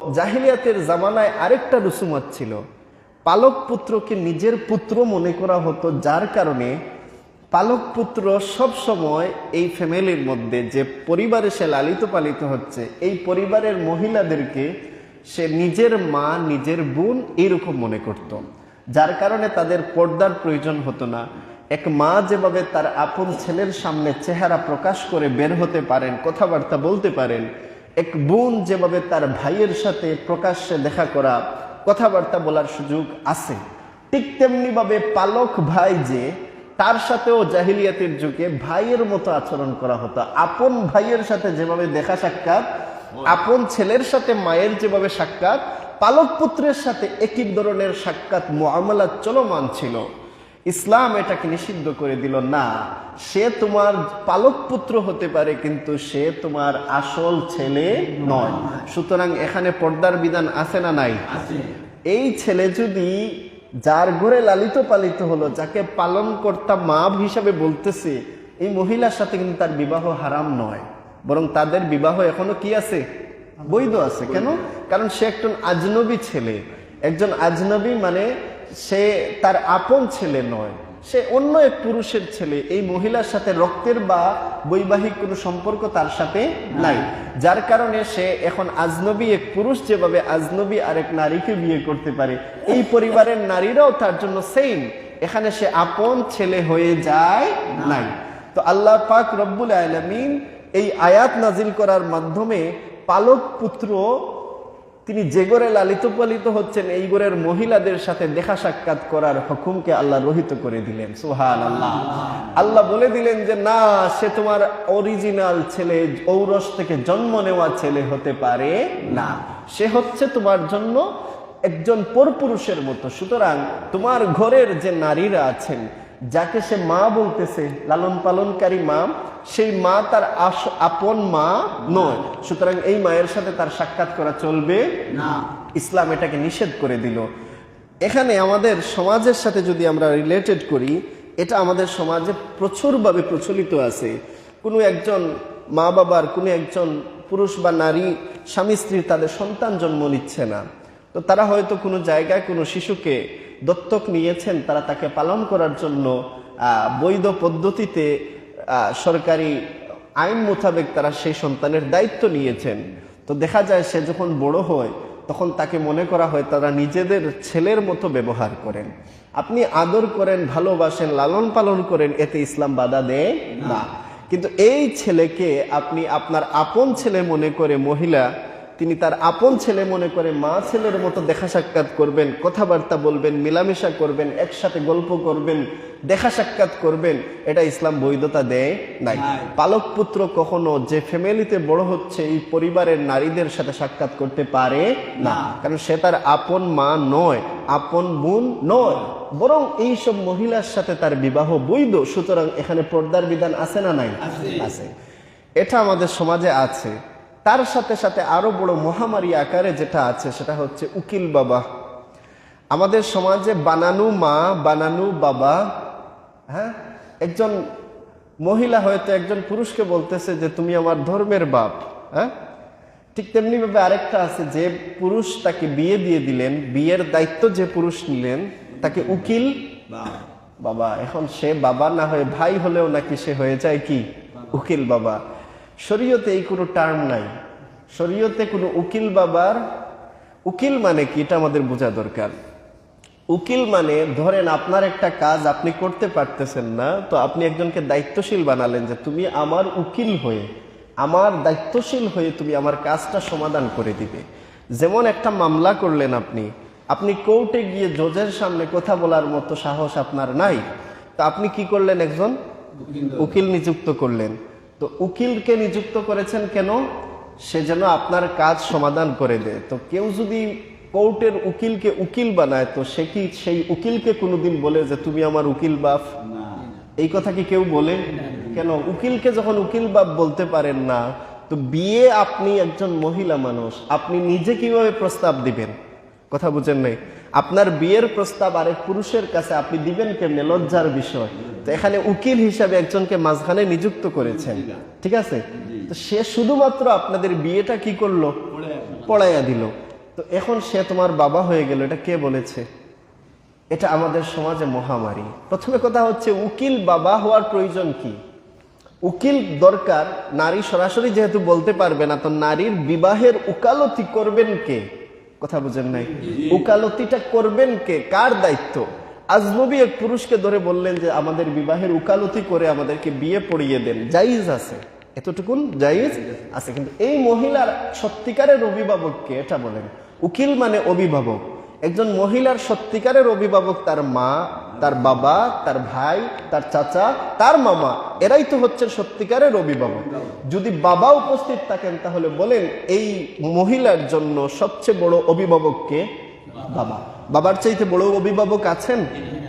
জাহিলিয়াতের জামানায় আরেকটা রুসুমত ছিল। পালক পুত্রকে নিজের পুত্র মনে করা হতো, যার কারণে পালক পুত্র সব সময় এই ফ্যামিলির মধ্যে যে পরিবারে সে লালিত পালিত হচ্ছে, এই পরিবারের মহিলাদেরকে সে নিজের মা, নিজের বোন এইরকম মনে করত। যার কারণে তাদের পর্দার প্রয়োজন হতো না। এক মা যেভাবে তার আপন ছেলের সামনে চেহারা প্রকাশ করে বের হতে পারেন, কথাবার্তা বলতে পারেন এক বোন যেভাবে তার ভাইয়ের সাথে প্রকাশ্যে দেখা করা, কথাবার্তা বলার সুযোগ আছে। ঠিক তেমনি ভাবে পালক ভাই যে, তার সাথেও জাহিলিয়াতের যুগে ভাইয়ের মতো আচরণ করা হতো। আপন ভাইয়ের সাথে যেভাবে দেখা সাক্ষাৎ, আপন ছেলের সাথে মায়ের যেভাবে সাক্ষাৎ, পালক পুত্রের সাথে একই ধরনের সাক্ষাৎ মোয়ামলা চলমান ছিল। ইসলাম এটাকে নিষিদ্ধ করে দিল না সে তোমার পালক পুত্র হতে পারে কিন্তু সে তোমার আসল ছেলে নয়। সুতরাং এখানে পর্দার বিধান আছে না নাই? এই ছেলে যদি যার ঘরে লালিত পালিত হলো যাকে পালন কর্তা মা হিসাবে বলতেছে এই মহিলার সাথে কিন্তু তার বিবাহ হারাম নয়। বরং তাদের বিবাহ এখনও কি আছে? বৈধ আছে। কেন? কারণ সে একজন আজনবী ছেলে। একজন আজনবী মানে সে তার আপন ছেলে নয়, সে অন্য এক পুরুষের ছেলে। এই মহিলার সাথে রক্তের বা বৈবাহিক কোনো সম্পর্ক তার সাথে নাই। যার কারণে সে এখন আজনবী এক পুরুষ, যেভাবে আজনবী আরেক নারীকে বিয়ে করতে পারে। এই পরিবারের নারীরাও তার জন্য সেম এখানে সে আপন ছেলে হয়ে যায় নাই। তো আল্লাহ পাক রব্বুল আলমিন এই আয়াত নাজিল করার মাধ্যমে পালক পুত্র তিনি যে গড়ে লালিত পালিত হচ্ছেন, এই গড়ের মহিলাদের সাথে দেখা সাক্ষাৎ করার হুকুমকে আল্লাহ রহিত করে দিলেন। সোহান আল্লাহ আল্লাহ বলে দিলেন যে, না, সে তোমার অরিজিনাল ছেলে, ঔরস থেকে জন্ম নেওয়া ছেলে হতে পারে না। সে হচ্ছে তোমার জন্য একজন পরপুরুষের মতো। সুতরাং তোমার ঘরের যে নারীরা আছেন যাকে সে মা বলতেছে লালন পালনকারী মা, সেই মা তার আপন মা নয়। সুতরাং এই মায়ের সাথে তার সাক্ষাৎ করা চলবে না। ইসলাম এটাকে নিষেধ করে দিল। এখানে আমাদের সমাজের সাথে যদি আমরা রিলেটেড করি, এটা আমাদের সমাজে প্রচুরভাবে প্রচলিত আছে। কোনো একজন মা বাবার, কোনো একজন পুরুষ বা নারী স্বামী স্ত্রীর তাদের সন্তান জন্ম নিচ্ছে না। তো তারা হয়তো কোনো জায়গায় কোনো শিশুকে দত্তক নিয়েছেন তারা তাকে পালন করার জন্য বৈধ পদ্ধতিতে সরকারি আইন মোতাবেক তারা সেই সন্তানের দায়িত্ব নিয়েছেন। তো দেখা যায় সে যখন বড় হয় তখন তাকে মনে করা হয় তারা নিজেদের ছেলের মতো ব্যবহার করেন। আপনি আদর করেন ভালোবাসেন লালন পালন করেন এতে ইসলাম বাধা দেয় না। কিন্তু এই ছেলেকে আপনি আপনার আপন ছেলে মনে করে মহিলা তিনি তার আপন ছেলে মনে করে মা ছেলের মতো দেখা সাক্ষাৎ করবেন কথাবার্তা বলবেন মিলামেশা করবেন একসাথে গল্প করবেন দেখা সাক্ষাৎ করবেন এটা ইসলাম বৈধতা দেয় নাই। পালক পুত্র কখনো যে ফ্যামিলিতে বড় হচ্ছে এই পরিবারের নারীদের সাথে সাক্ষাৎ করতে পারে না। কারণ সে তার আপন মা নয় আপন বোন নয় বরং এই সব মহিলার সাথে তার বিবাহ বৈধ সুতরাং এখানে পর্দার বিধান আছে না নাই। আছে এটা আমাদের সমাজে আছে তার সাথে সাথে আরও বড় মহামারী আকারে যেটা আছে সেটা হচ্ছে উকিল বাবা। আমাদের সমাজে বানানু মা বানানু বাবা হ্যাঁ? একজন মহিলা হয়তো একজন পুরুষকে বলতেছে যে তুমি আমার ধর্মের বাপ। হ্যাঁ? ঠিক তেমনি ভাবে আরেকটা আছে যে পুরুষ তাকে বিয়ে দিয়ে দিলেন বিয়ের দায়িত্ব যে পুরুষ নিলেন তাকে উকিল বাবা। এখন সে বাবা না হয়ে ভাই হলেও নাকি সে হয়ে যায় কি? উকিল বাবা। শরীয়তে এই কোনো টার্ম নাই। শরীয়তে কোনো উকিল বাবার, উকিল মানে কি এটা আমাদের বোঝা দরকার। উকিল মানে ধরেন আপনার একটা কাজ আপনি করতে পারতেছেন না, তো আপনি একজনকে দায়িত্বশীল বানালেন যে তুমি আমার উকিল হয়ে, আমার দায়িত্বশীল হয়ে তুমি আমার কাজটা সমাধান করে দিবে। যেমন একটা মামলা করলেন আপনি আপনি কোর্টে গিয়ে জজের সামনে কথা বলার মতো সাহস আপনার নাই, তো আপনি কি করলেন একজন? উকিল নিযুক্ত করলেন। তো উকিলকে নিযুক্ত করেছেন কেন? সে যেন আপনার কাজ সমাধান করে দেয়। তো কেউ যদি কোর্টের উকিলকে উকিল বানায় তো সে কি সেই উকিলকে কোনোদিন বলে যে তুমি আমার উকিল বাপ এই কথা কি কেউ বলে? কেন? উকিলকে যখন উকিল বাপ বলতে পারেন না তো বিয়ে আপনি একজন মহিলা মানুষ আপনি নিজে কীভাবে প্রস্তাব দিবেন? কথা বুঝেন নাই? আপনার বিয়ের প্রস্তাব আরেক পুরুষের কাছে আপনি দিবেন কেমনে? লজ্জার বিষয়। তো এখানে উকিল হিসাবে একজনকে মাঝখানে নিযুক্ত করেছেন। ঠিক আছে? তো সে শুধুমাত্র আপনাদের বিয়েটা কি করল? পড়াইয়া দিল। তো এখন সে তোমার বাবা হয়ে গেল। এটা কে বলেছে? এটা আমাদের সমাজে মহামারী। প্রথমে কথা হচ্ছে, উকিল বাবা হওয়ার প্রয়োজন কি? উকিল দরকার, নারী সরাসরি যেহেতু বলতে পারবে না, তো নারীর বিবাহের উকালতি করবেন কে? কথা বুঝেন নাই। উকালতিটা করবেন কে? কার দায়িত্ব? আজনবী এক পুরুষকে ধরে বললেন যে, আমাদের বিবাহের উকালতি করে আমাদেরকে বিয়ে পড়িয়ে দেন। জাইজ আছে। এতটুকুন জাইজ আছে। কিন্তু এই মহিলার সত্যিকারের অভিভাবককে এটা বলেন। উকিল মানে অভিভাবক। একজন মহিলার সত্যিকারের অভিভাবক তার মা তার বাবা, তার ভাই, তার চাচা, তার মামা, এরাই তো হচ্ছেন সত্যিকারের অভিভাবক। যদি বাবা উপস্থিত থাকেন, তাহলে বলেন এই মহিলার জন্য সবচেয়ে বড় অভিভাবককে বাবা। বাবার চাইতে বড় অভিভাবক আছেন?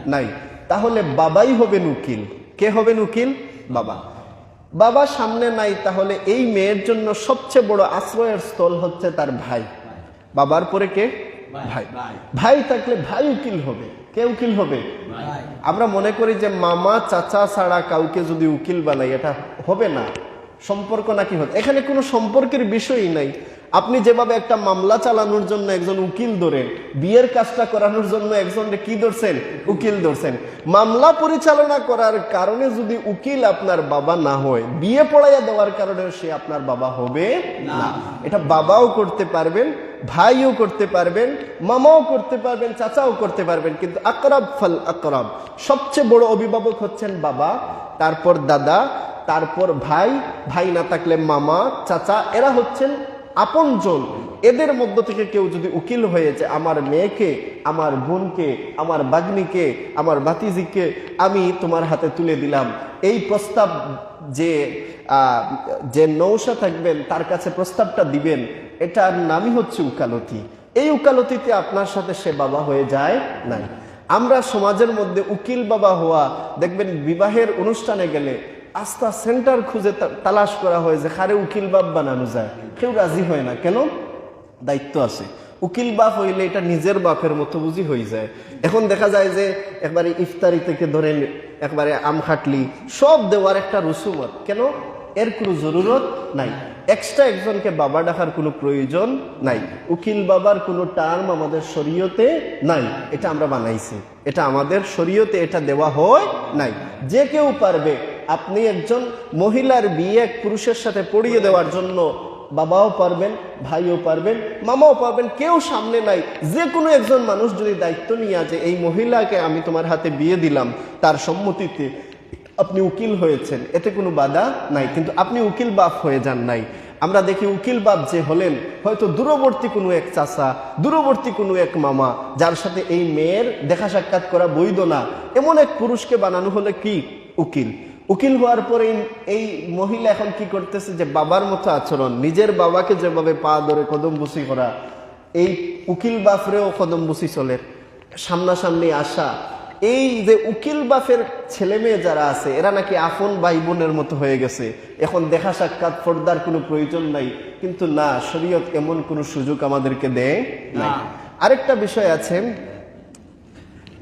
নাই। তাহলে বাবাই হবেন উকিল। কে হবেন উকিল? বাবা। বাবা সামনে নাই, তাহলে এই মেয়ের জন্য সবচেয়ে বড় আশ্রয়ের স্থল হচ্ছে তার ভাই। বাবার পরে কে? ভাই। ভাই থাকলে ভাই উকিল হবে। কে উকিল হবে? আমরা মনে করি যে মামা চাচা ছাড়া কাউকে যদি উকিল বানাই এটা হবে না। সম্পর্ক নাকি হতে এখানে কোনো সম্পর্কের বিষয়ই নাই। আপনি যেভাবে একটা মামলা চালানোর জন্য একজন উকিল ধরেন বিয়ের কাজটা করানোর জন্য একজন কি ধরছেন? উকিল ধরছেন। মামলা পরিচালনা করার কারণে যদি উকিল আপনার বাবা না হয় বিয়ে পড়াইয়া দেওয়ার কারণে সে আপনার বাবা হবে না। এটা বাবাও করতে পারবেন ভাইও করতে পারবেন মামাও করতে পারবেন চাচাও করতে পারবেন কিন্তু আকরাব ফাল আকরাব। সবচেয়ে বড় অভিভাবক হচ্ছেন বাবা তারপর দাদা তারপর ভাই ভাই না থাকলে মামা, চাচা, এরা হচ্ছেন আপনজন। এদের মধ্য থেকে কেউ যদি উকিল হয়েছে আমার মেয়েকে, আমার বোনকে, আমার বাগ্নিকে, আমার বাতিজিকে আমি তোমার হাতে তুলে দিলাম। এই প্রস্তাব যে যে নৌসা থাকবেন, তার কাছে প্রস্তাবটা দিবেন, এটার নামই হচ্ছে উকালতি। এই উকালতিতে আপনার সাথে সে বাবা হয়ে যায় নাই। আমরা সমাজের মধ্যে উকিল বাবা হওয়া, দেখবেন বিবাহের অনুষ্ঠানে গেলে আস্থা সেন্টার খুঁজে তালাশ করা হয় যে খারে উকিল বাপ বানানো যায়। কেউ রাজি হয় না। কেন? দায়িত্ব আছে। উকিল বাপ হইলে এটা নিজের বাপের মতো বুঝি হয়ে যায়। এখন দেখা যায় যে একবারে ইফতারি থেকে ধরেন একবারে আম খাটলি, সব দেওয়ার একটা রসুমত। কেন? এর কোনো জরুরত নাই। এক্সট্রা একজনকে বাবা ডাকার কোনো প্রয়োজন নাই। উকিল বাবার কোনো টার্ম আমাদের শরীয়তে নাই। এটা আমরা বানাইছি। এটা আমাদের শরীয়তে এটা দেওয়া হয় নাই। যে কেউ পারবে আপনি একজন মহিলার বিয়ে এক পুরুষের সাথে পড়িয়ে দেওয়ার জন্য বাবাও পারবেন, ভাইও পারবেন, মামাও পারবেন, কেউ সামনে নাই। যে কোনো একজন মানুষ যদি দায়িত্ব নিয়ে যে এই মহিলাকে আমি তোমার হাতে বিয়ে দিলাম, তার সম্মতিতে আপনি উকিল হয়েছেন, এতে কোনো বাধা নাই। কিন্তু আপনি উকিল বাপ হয়ে যান নাই। আমরা দেখি উকিল বাপ যে হলেন, হয়তো দূরবর্তী কোনো এক চাচা, দূরবর্তী কোনো এক মামা, যার সাথে এই মেয়ের দেখা সাক্ষাৎ করা বৈধ না। এমন এক পুরুষকে বানানো হলে কি উকিল? উকিল হওয়ার পরে এই- মহিলা এখন কি করতেছে যে বাবার মতো আচরণ নিজের বাবাকে যেভাবে পা ধরে কদম বুসি করা এই উকিল বাফরেও কদম বুসি চলে সামনাসামনি আসা। এই যে উকিল বাফের ছেলে মেয়ে যারা আছে এরা নাকি আপন ভাই বোনের মতো হয়ে গেছে। এখন দেখা সাক্ষাৎ পর্দার কোনো প্রয়োজন নাই। কিন্তু না শরীয়ত এমন কোনো সুযোগ আমাদেরকে দেয় না। আরেকটা বিষয় আছে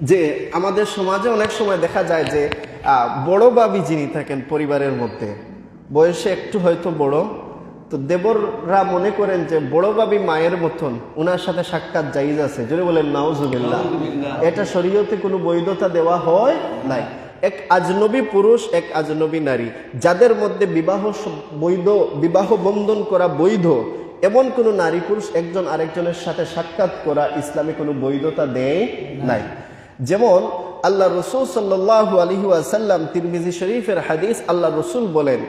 যে আমাদের সমাজে অনেক সময় দেখা যায় যে বড় বাবি যিনি থাকেন পরিবারের মধ্যে বয়সে একটু হয়তো বড় তো দেবররা মনে করেন যে বড় বাবি মায়ের মতন ওনার সাথে সাক্ষাৎ জাইজ আছে। যদি বলেন নাউজুবিল্লাহ। এটা শরীয়তে কোনো বৈধতা দেওয়া হয় নাই। এক আজনবী পুরুষ এক আজনবী নারী যাদের মধ্যে বিবাহ বৈধ বিবাহ বন্ধন করা বৈধ এমন কোনো নারী পুরুষ একজন আরেকজনের সাথে সাক্ষাৎ করা ইসলামে কোনো বৈধতা দেয় নাই। যেমন আল্লাহ রসুল সাল্লাহ আলহি আসাল্লাম তিরমিজি শরীফের হাদিস আল্লাহ রসুল বলেন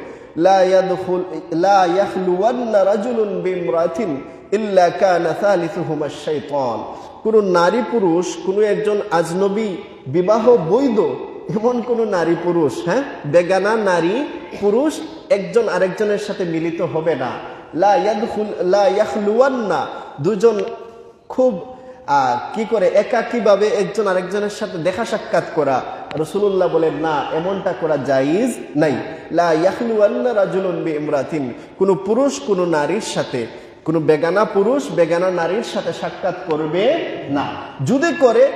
কানা নারী পুরুষ, কোনো একজন আজনবী, বিবাহ বৈধ, এমন কোন নারী পুরুষ হ্যাঁ? বেগানা নারী পুরুষ একজন আরেকজনের সাথে মিলিত হবে না। লা ইয়াখলুওয়ান্না দুজন খুব আহ, কি করে একাকীভাবে একজন আরেকজনের সাথে দেখা সাক্ষাৎ করা? রসুল্লাহ বলেন না এমনটা করা জাইজ নাই। বিইমরাতিন। কোনো পুরুষ কোনো নারীর সাথে কোনো বেগানা পুরুষ বেগানা নারীর সাথে সাক্ষাৎ করবে না। যদি করে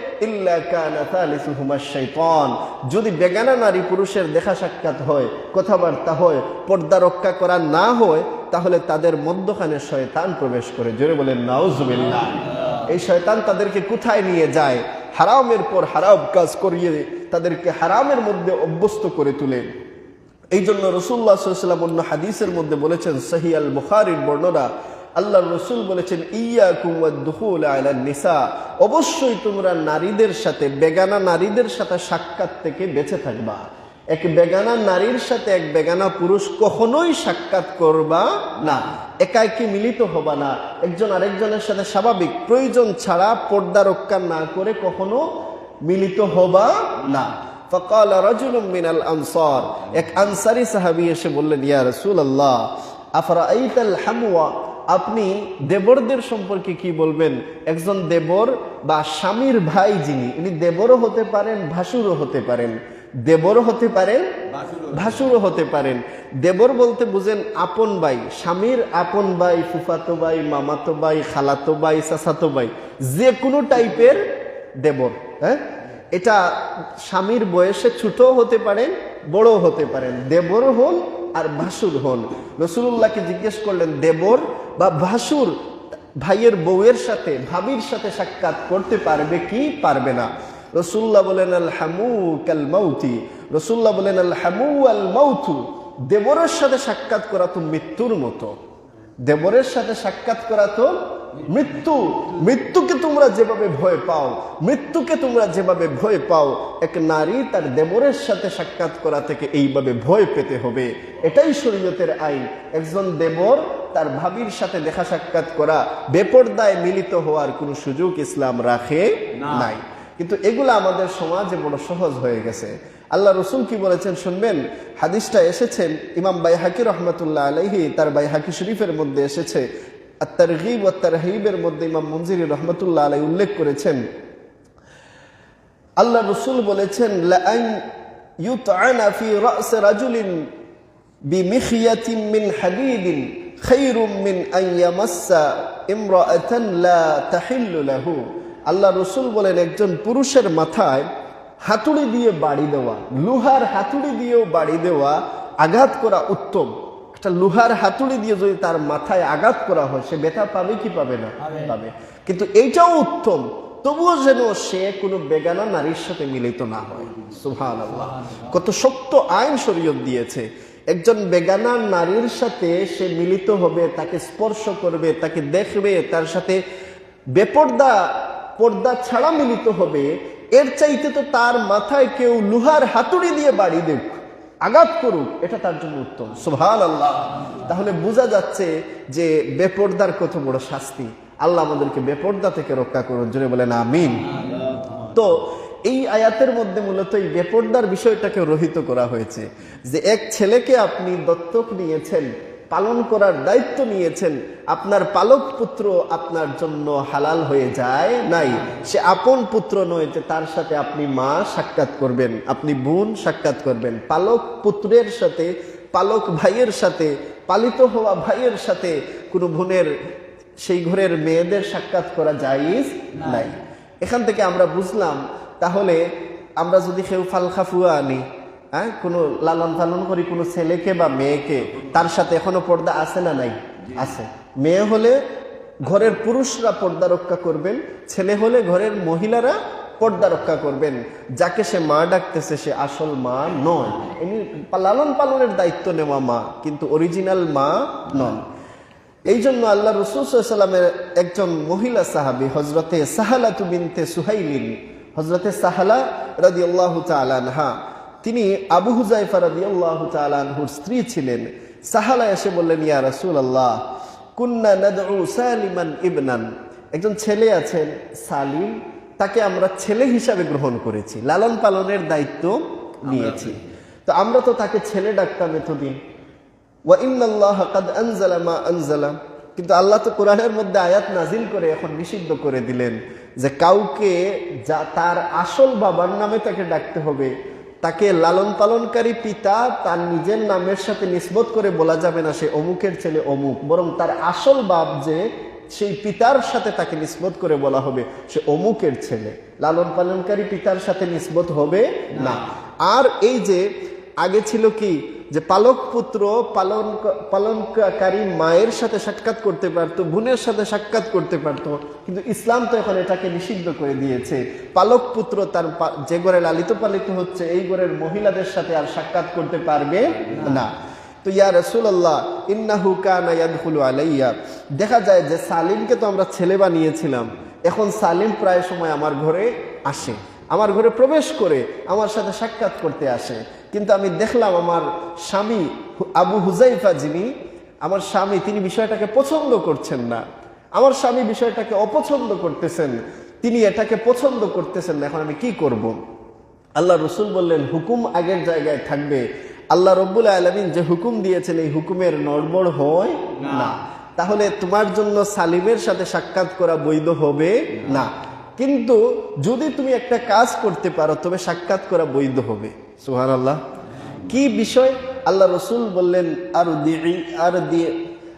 যদি বেগানা নারী পুরুষের দেখা সাক্ষাৎ হয় কথাবার্তা হয় পর্দা রক্ষা করা না হয় তাহলে তাদের মধ্যখানে শয়তান প্রবেশ করে। জোরে বলেন নাউজুবিল্লাহ। এই শয়তান তাদেরকে কোথায় নিয়ে যায়? হারামের পর হারাম কাজ করিয়ে তাদেরকে হারামের মধ্যে অভ্যস্ত করে তুলে। এই জন্য রসুল্লাহ সাল্লাম অন্য হাদিসের মধ্যে বলেছেন সহি আল বুখারির বর্ণনা আল্লাহ রসুল বলেছেন ইয়া কুমুল নিসা। অবশ্যই তোমরা নারীদের সাথে, বেগানা নারীদের সাথে সাক্ষাৎ থেকে বেঁচে থাকবা। এক বেগানা নারীর সাথে এক বেগানা পুরুষ কখনোই সাক্ষাৎ করবা না। একাকি মিলিত হবা না। একজন আরেকজনের সাথে স্বাভাবিক, প্রয়োজন ছাড়া পর্দা রক্ষা না করে কখনো মিলিত হবা না। ফকাল রাজুলুম মিনাল আনসার। এক আনসারি সাহাবী এসে বললেন, ইয়া রাসূলুল্লাহ আফরাআইতাল হামওয়া? আপনি দেবরদের সম্পর্কে কি বলবেন? একজন দেবর বা স্বামীর ভাই যিনি ইনি দেবরও হতে পারেন, ভাসুরও হতে পারেন। দেবরও হতে পারেন ভাসুরও হতে পারেন। দেবর বলতে বুঝেন আপন ভাই স্বামীর আপন ভাই ফুফাতো ভাই মামাতো ভাই খালাতো ভাই চাচাতো ভাই যে কোনো টাইপের দেবর হ্যাঁ? এটা স্বামীর বয়সে ছোটও হতে পারেন বড়ও হতে পারেন। দেবর হন আর ভাসুর হন। রসুল্লাহকে জিজ্ঞেস করলেন দেবর বা ভাসুর ভাইয়ের বউয়ের সাথে ভাবির সাথে সাক্ষাৎ করতে পারবে কি পারবে না? রসুল্লাহ বলেন আল হামু কাল মৌতি রসুল্লাহ বলেন আল হামু আল মাউথু দেবরের সাথে সাক্ষাৎ করা তো মৃত্যুর মতো। দেবরের সাথে সাক্ষাৎ করা তো মৃত্যু। মৃত্যুকে তোমরা যেভাবে ভয় পাও মৃত্যুকে তোমরা যেভাবে ভয় পাও এক নারী তার দেবরের সাথে সাক্ষাৎ করা থেকে এইভাবে ভয় পেতে হবে। এটাই শরীয়তের আইন। একজন দেবর তার ভাবির সাথে দেখা সাক্ষাৎ করা বেপর্দায় মিলিত হওয়ার কোনো সুযোগ ইসলাম রাখে নাই। কিন্তু এগুলো আমাদের সমাজে বড় সহজ হয়ে গেছে। আল্লাহ রসুল কি বলেছেন শুনবেন? হাদিসটা এসেছেন ইমাম বাই হাকি রহমতুল্লাহ আলহি তার বাই হাকি শরীফের মধ্যে এসেছে। আত্মার হিব আত্মার হিবের মধ্যে ইমাম মঞ্জির রহমতুল্লাহ আলাই উল্লেখ করেছেন। আল্লাহ রসুল বলেছেন মিন আল্লাহ রসুল বলেন একজন পুরুষের মাথায় হাতুড়ি দিয়ে বাড়ি দেওয়া লোহার হাতুড়ি দিয়েও বাড়ি দেওয়া আঘাত করা উত্তম। একটা লোহার হাতুড়ি দিয়ে যদি তার মাথায় আঘাত করা হয় সে ব্যথা পাবে কি পাবে না? পাবে। কিন্তু এইটাও উত্তম তবুও যেন সে কোনো বেগানা নারীর সাথে মিলিত না হয়। সুহান আল্লাহ কত শক্ত আইন শরীয়ত দিয়েছে। একজন বেগানা নারীর সাথে সে মিলিত হবে তাকে স্পর্শ করবে তাকে দেখবে তার সাথে বেপর্দা পর্দা ছাড়া মিলিত হবে, এর চাইতে তো তার মাথায় কেউ লোহার হাতুড়ি দিয়ে বাড়ি দেখ আঘাত করুক, এটা তার জন্য উত্তম। সুভান আল্লাহ তাহলে বোঝা যাচ্ছে যে বেপর্দার কত বড় শাস্তি। আল্লাহ আমাদেরকে বেপর্দা থেকে রক্ষা করুন, জোরে বলেন আমিন। তো এই আয়াতের মধ্যে মূলত এই বেপর্দার বিষয়টাকে রহিত করা হয়েছে যে এক ছেলেকে আপনি দত্তক নিয়েছেন পালন করার দায়িত্ব নিয়েছেন, আপনার পালক পুত্র আপনার জন্য হালাল হয়ে যায় নাই। সে আপন পুত্র নয় যে তার সাথে আপনি মা সাক্ষাৎ করবেন, আপনি বোন সাক্ষাৎ করবেন। পালক পুত্রের সাথে, পালক ভাইয়ের সাথে, পালিত হওয়া ভাইয়ের সাথে কোনো বোনের, সেই ঘরের মেয়েদের সাক্ষাৎ করা জায়েজ নাই। এখান থেকে আমরা বুঝলাম, তাহলে আমরা যদি কেউ ফালখাফুয়া আনি হ্যাঁ? কোনো লালন পালন করি কোনো ছেলেকে বা মেয়েকে তার সাথে এখনও পর্দা আছে না নাই? আছে। মেয়ে হলে ঘরের পুরুষরা পর্দা রক্ষা করবেন ছেলে হলে ঘরের মহিলারা পর্দা রক্ষা করবেন। যাকে সে মা ডাকতেছে সে আসল মা নয়। এমনি লালন পালনের দায়িত্ব নেওয়া মা কিন্তু অরিজিনাল মা নন। এই জন্য আল্লাহ রসুলামের একজন মহিলা সাহাবি হজরতে সাহালা তুবিনতে সুহাইলিন হজরতে সাহালা রাদি আল্লাহ তালানহা তিনি আবু হুজাইফা রাদি আল্লাহ স্ত্রী ছিলেন। সাহালা এসে বললেন, ইয়া রসুল আল্লাহ কুন্না ইবনান। একজন ছেলে আছেন, সালিম, তাকে আমরা ছেলে হিসাবে গ্রহণ করেছি, লালন পালনের দায়িত্ব নিয়েছি। তো আমরা তো তাকে ছেলে ডাকতাম এতদিন। কিন্তু আল্লাহ তো কোরআনের মধ্যে আয়াত নাজিল করে এখন নিষিদ্ধ করে দিলেন যে কাউকে যা তার আসল বাবার নামে তাকে ডাকতে হবে তাকে লালন পালনকারী পিতা তার নিজের নামের সাথে নিসবত করে বলা যাবে না সে অমুকের ছেলে অমুক বরং তার আসল বাপ যে সেই পিতার সাথে তাকে নিসবত করে বলা হবে সে অমুকের ছেলে। লালন পালনকারী পিতার সাথে নিসবত হবে না। আর এই যে আগে ছিল কি যে পালক পুত্র পালন পালনকারী মায়ের সাথে সাক্ষাৎ করতে পারতো বোনের সাথে সাক্ষাৎ করতে পারতো কিন্তু ইসলাম তো এখন এটাকে নিষিদ্ধ করে দিয়েছে। পালক পুত্র তার যে ঘরে লালিত পালিত হচ্ছে এই ঘরের মহিলাদের সাথে আর সাক্ষাৎ করতে পারবে না। তো ইয়া রসুল্লাহ ইন্নাহু কানা ইয়াদখুলু আলাইয়া। দেখা যায় যে সালিমকে তো আমরা ছেলে বানিয়েছিলাম। এখন সালিম প্রায় সময় আমার ঘরে আসে আমার ঘরে প্রবেশ করে আমার সাথে সাক্ষাৎ করতে আসে। কিন্তু আমি দেখলাম আমার স্বামী আবু হুজাইফা যিনি আমার স্বামী তিনি বিষয়টাকে পছন্দ করছেন না। আমার স্বামী বিষয়টাকে অপছন্দ করতেছেন। তিনি এটাকে পছন্দ করতেছেন না। এখন আমি কি করব। আল্লাহ রসুল বললেন হুকুম আগের জায়গায় থাকবে। আল্লাহ রব্বুল আলমিন যে হুকুম দিয়েছেন এই হুকুমের নড়বড় হয় না। তাহলে তোমার জন্য সালিমের সাথে সাক্ষাৎ করা বৈধ হবে না। কিন্তু যদি তুমি একটা কাজ করতে পারো তবে সাক্ষাৎ করা বৈধ হবে। সুহান আল্লাহ কি বিষয়? আল্লাহ রসুল বললেন আর আর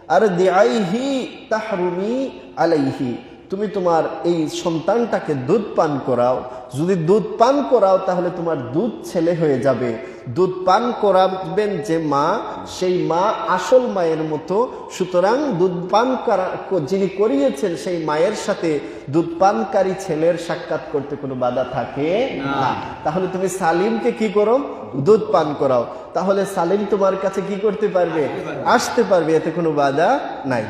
আর দিআইহি তাহরুমি আলাইহি। তুমি তোমার এই সন্তানটাকে দুধ পান করাও। যদি দুধ পান করাও, তাহলে তোমার দুধ ছেলে হয়ে যাবে। দুধ পান করাবেন যে মা সেই মা আসল মায়ের মতো। সুতরাং দুধ পান করা যিনি করিয়েছেন সেই মায়ের সাথে দুধ পানকারী ছেলের সাক্ষাৎ করতে কোনো বাধা থাকে না। তাহলে তুমি সালিমকে কি করো? দুধ পান করাও। তাহলে সালিম তোমার কাছে কি করতে পারবে। আসতে পারবে এতে কোনো বাধা নাই।